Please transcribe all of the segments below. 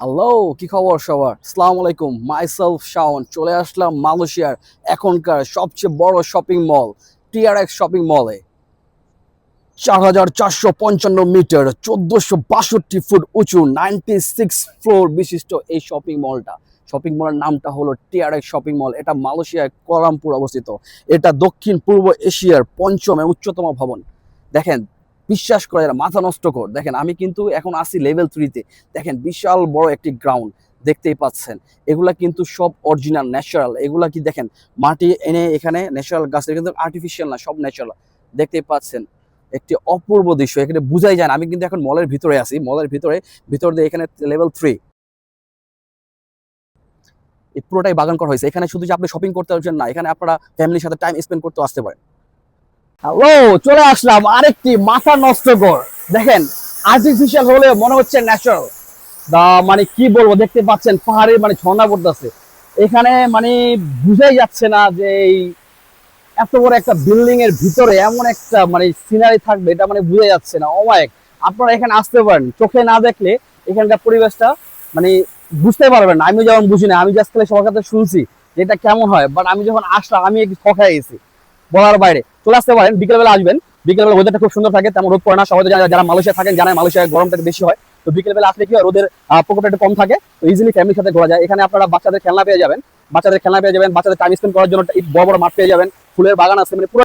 Hello কি খবর সবার? সালাম আলাইকুম। মাইসেলফ শাওন চলে আসলাম মালয়েশিয়ার এখনকার সবচেয়ে বড় শপিং মল টিআরএক্স শপিং মলে চার হাজার চারশো পঞ্চান্ন মিটার চোদ্দশো বাষট্টি ফুট উঁচু নাইনটি সিক্স ফ্লোর বিশিষ্ট এই শপিং মলটা শপিং মলের নামটা হলো টিআরএক্স শপিং মল এটা মালয়েশিয়ার কোয়ালামপুর অবস্থিত। এটা দক্ষিণ পূর্ব এশিয়ার পঞ্চম উচ্চতম ভবন। দেখেন বিশ্বাস করে যারা মাথা নষ্ট কর। দেখেন, আমি কিন্তু এখন আসি লেভেল থ্রিতে দেখেন, বিশাল বড় একটি গ্রাউন্ড দেখতেই পাচ্ছেন। এগুলা কিন্তু সব অরিজিনাল ন্যাচারাল এগুলা কি দেখেন, মাটি এনে এখানে ন্যাচারাল গাছ কিন্তু আর্টিফিশিয়াল না, সব ন্যাচারাল দেখতেই পাচ্ছেন, একটি অপূর্ব দৃশ্য। এখানে বুঝাই যায় না, আমি কিন্তু এখন মলের ভিতরে আছি। মলের ভিতরে, ভিতর দিয়ে এখানে লেভেল থ্রি পুরোটাই বাগান করা হয়েছে। এখানে শুধু যে আপনি শপিং করতে পারছেন না, এখানে আপনারা ফ্যামিলির সাথে টাইম স্পেন্ড করতে আসতে পারেন। হ্যালো, চলে আসলাম আরেকটি মাথা নষ্ট কর দেখেন আর্টিফিশিয়াল হলে মনে হচ্ছে ন্যাচারাল দা মানে কি বলব, দেখতে পাচ্ছেন পাহাড়ের মানে ঝর্ণা পড়তেছে। এখানে মানে বুঝাই যাচ্ছে না যে এই এত বড় একটা বিল্ডিং এর ভিতরে এমন একটা মানে সিনারি থাকবে, এটা মানে বুঝে যাচ্ছে না। অমায়ক আপনারা এখানে আসতে পারেন। চোখে না দেখলে এখানকার পরিবেশটা মানে বুঝতে পারবেন না। আমি যেমন বুঝি না, আমি জাস্ট খালি সবার কাছে শুনছি যে এটা কেমন হয়। বাট আমি যখন আসলাম, আমি একটু ঠকাই গেছি। বলার বাইরে। চলে আসতে পারেন, বিকেলবেলা আসবেন। বিকেলবেলা ওয়েদারটা খুব সুন্দর থাকে, তেমন রোদ পড়ে না। সবাই যারা- মালয়েশিয়া থাকেন, জানেন মালয়েশিয়ায় গরমটা বেশি হয়। তো বিকেলবেলা আসলে কি হয়, রোদের প্রকোপটা একটু কম থাকে। তো ইজিলি ফ্যামিলির সাথে ঘোরা যায়। এখানে আপনারা বাচ্চাদের খেলনা পেয়ে যাবেন। বাচ্চাদের খেলনা পেয়ে যাবেন। বাচ্চাদের টাইম স্পেন্ড করার জন্য বড় বড় মাঠ পেয়ে যাবেন। ফুলের বাগান আছে। মানে পুরো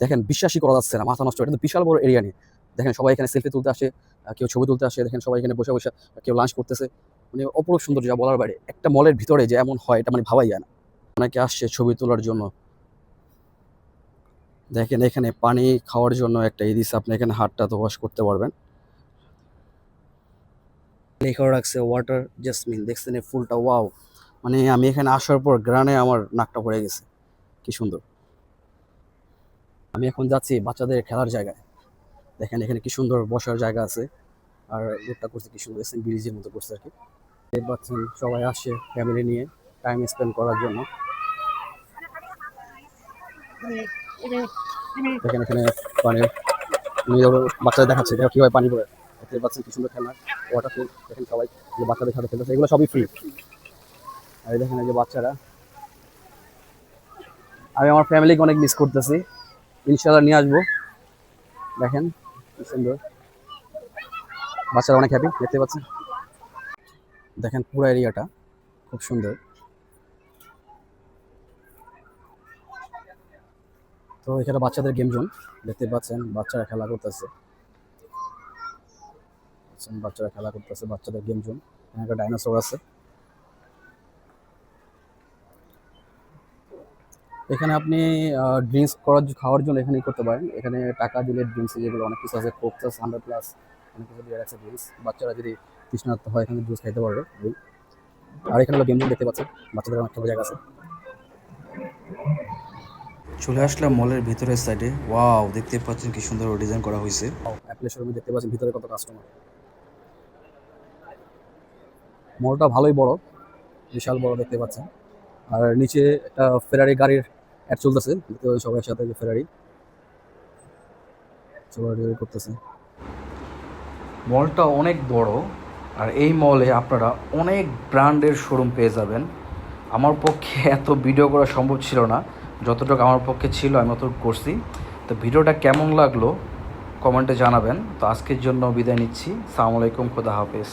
দেখেন, বিশ্বাসই করা যাচ্ছে না। মাথা নষ্ট। এটা বিশাল বড় এরিয়া নিয়ে। দেখেন, সবাই এখানে সেলফি তুলতে আসে কেউ ছবি তুলতে আসে। দেখেন, সবাই এখানে বসে বসে, কেউ লাঞ্চ করতেছে। মানে অপরূপ সুন্দর যা বলার বাইরে। একটা মলের ভিতরে যে এমন হয়, এটা মানে ভাবাই যায় না। অনেকে আসছে ছবি তোলার জন্য। দেখেন, এখানে পানি খাওয়ার জন্য একটা ই আপনি এখানে হাতটা তো ওয়াশ করতে পারবেন। লেখা রাখছে ওয়াটার জাসমিন দেখছেন এই ফুলটা ওয়াও মানে আমি এখানে আসার পর গ্রানে আমার নাকটা পড়ে গেছে। কি সুন্দর। আমি এখন যাচ্ছি বাচ্চাদের খেলার জায়গায়। দেখেন এখানে কি সুন্দর বসার জায়গা আছে। আর রোডটা করছে কি সুন্দর ব্রিজের মতো করছে আর কি। পাচ্ছেন সবাই আসে ফ্যামিলি নিয়ে টাইম স্পেন্ড করার জন্য। দেখেন এখানে পানির বাচ্চাদের দেখাচ্ছে দেখো কীভাবে পানি পড়ে। দেখতে পাচ্ছেন কি সুন্দর খেলা ওয়াটার ফুল দেখেন সবাই বাচ্চাদের সাথে খেলতেছে, এগুলো সবই ফ্রি আর দেখেন এই যে বাচ্চারা। আমি আমার ফ্যামিলিকে অনেক মিস করতেছি। ইনশাল্লাহ নিয়ে আসব। দেখেন সুন্দর। বাচ্চারা অনেক হ্যাপি দেখতে পাচ্ছেন? দেখেন পুরো এরিয়াটা খুব সুন্দর। তো এখানে বাচ্চাদের গেম জোন দেখতে পাচ্ছেন, বাচ্চারা খেলা করতেছে। বাচ্চারা খেলা করতেছে, বাচ্চাদের গেম জোন এখানে একটা ডাইনোসর আছে। এখানে আপনি ড্রিঙ্কস করার খাওয়ার জন্য এখানে করতে পারেন। এখানে টাকা দিলে ড্রিঙ্কস যেগুলো অনেক কিছু আছে কোক প্লাস হান্ড্রেড প্লাস অনেক কিছু দিয়ে ড্রিঙ্কস বাচ্চারা যদি তৃষ্ণার্ত হয় এখানে জুস খাইতে পারবে আর এখানে গেম দেখতে পাচ্ছেন বাচ্চাদের অনেক খেলার জায়গা আছে। চলে আসলাম মলের ভিতরের সাইডে ওয়াও দেখতে পাচ্ছেন কি সুন্দর ডিজাইন করা হয়েছে। অ্যাপেলের শোরুমে দেখতে পাচ্ছেন ভিতরে কত কাস্টমার মলটা ভালোই বড় বিশাল বড় দেখতে পাচ্ছেন। আর নিচে একটা ফেরারি গাড়ির অ্যাড চলতেছে দেখতে পাচ্ছেন সবাই সাথে যে ফেরারি সবাই করতেছে। মলটা অনেক বড় আর এই মলে আপনারা অনেক ব্র্যান্ডের শোরুম পেয়ে যাবেন। আমার পক্ষে এত ভিডিও করা সম্ভব ছিল না। যতটুকু আমার পক্ষে ছিল, আমি অতটুকু করছি। তো ভিডিওটা কেমন লাগল কমেন্টে জানাবেন। তো আজকের জন্য বিদায় নিচ্ছি। সালামু আলাইকুম খোদা হাফেজ।